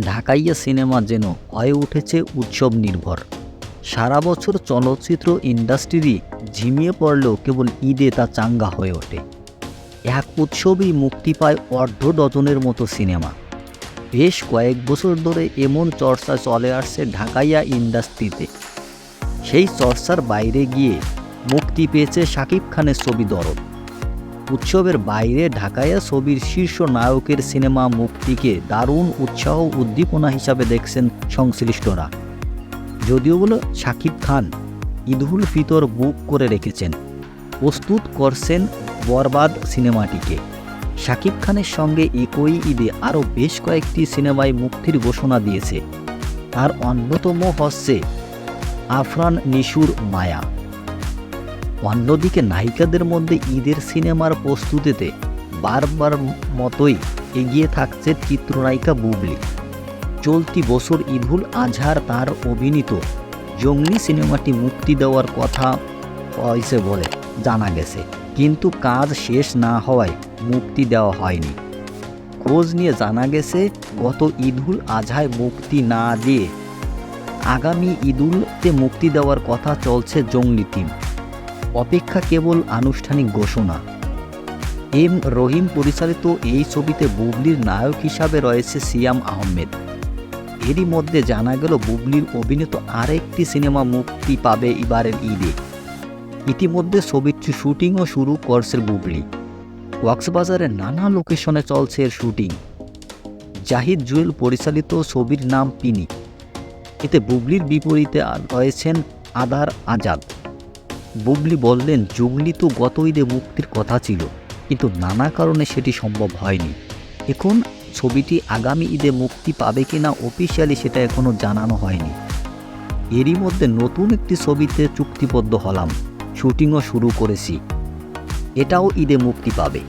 ঢাকাইয়া cinema যেন হয়ে উঠেছে উৎসব নির্ভর। সারা বছর চলচ্চিত্র ইন্ডাস্ট্রি ঝিমিয়ে পড়লেও কেবল ঈদে তা চাঙ্গা হয়ে ওঠে। এক উৎসবেই মুক্তি পায় অর্ধ ডজনের মতো সিনেমা। বেশ কয়েক বছর ধরে এমন চর্চা চলে আসছে ঢাকাইয়া ইন্ডাস্ট্রিতে। সেই চর্চার বাইরে গিয়ে মুক্তি পেয়েছে শাকিব খানের ছবি দরদ। উৎসবের বাইরে ঢাকাইয়া ছবির শীর্ষ নায়কের সিনেমা মুক্তিকে দারুণ উৎসাহ উদ্দীপনা হিসাবে দেখছেন সংশ্লিষ্টরা। যদিও বলো শাকিব খান ঈদুল ফিতর বুক করে রেখেছেন, প্রস্তুত করছেন বরবাদ সিনেমাটিকে। শাকিব খানের সঙ্গে একই ঈদে আরও বেশ কয়েকটি সিনেমায় মুক্তির ঘোষণা দিয়েছে। তার অন্যতম হচ্ছে আফরান নিশুর মায়া। অন্যদিকে নায়িকাদের মধ্যে ঈদের সিনেমার প্রস্তুতিতে বারবার মতোই এগিয়ে থাকছে চিত্রনায়িকা বুবলি। চলতি বছর ঈদুল আজহার তার অভিনীত জঙ্গলি সিনেমাটি মুক্তি দেওয়ার কথা হয়েছে বলে জানা গেছে। কিন্তু কাজ শেষ না হওয়ায় মুক্তি দেওয়া হয়নি। খোঁজ নিয়ে জানা গেছে, গত ঈদুল আজহায় মুক্তি না দিয়ে আগামী ঈদুলতে মুক্তি দেওয়ার কথা চলছে জঙ্গলি টিম। অপেক্ষা কেবল আনুষ্ঠানিক ঘোষণা। এম রহিম পরিচালিত এই ছবিতে বুবলির নায়ক হিসাবে রয়েছে সিয়াম আহমেদ। এরই মধ্যে জানা গেল বুবলির অভিনীত আরেকটি সিনেমা মুক্তি পাবে এবারের ঈদে। ইতিমধ্যে ছবিটি শুটিংও শুরু করছে বুবলি। কক্সবাজারের নানা লোকেশনে চলছে এর শুটিং। জাহিদ জুয়েল পরিচালিত ছবির নাম পিনি। এতে বুবলির বিপরীতে রয়েছেন আদার আজাদ। বুবলি বললেন, জুগলি তো গত ঈদে মুক্তির কথা ছিল, কিন্তু নানা কারণে সেটি সম্ভব হয়নি। এখন ছবিটি আগামী ঈদে মুক্তি পাবে কি না অফিসিয়ালি সেটা এখনও জানানো হয়নি। এরই মধ্যে নতুন একটি ছবিতে চুক্তিবদ্ধ হলাম, শুটিংও শুরু করেছি। এটাও ঈদে মুক্তি পাবে।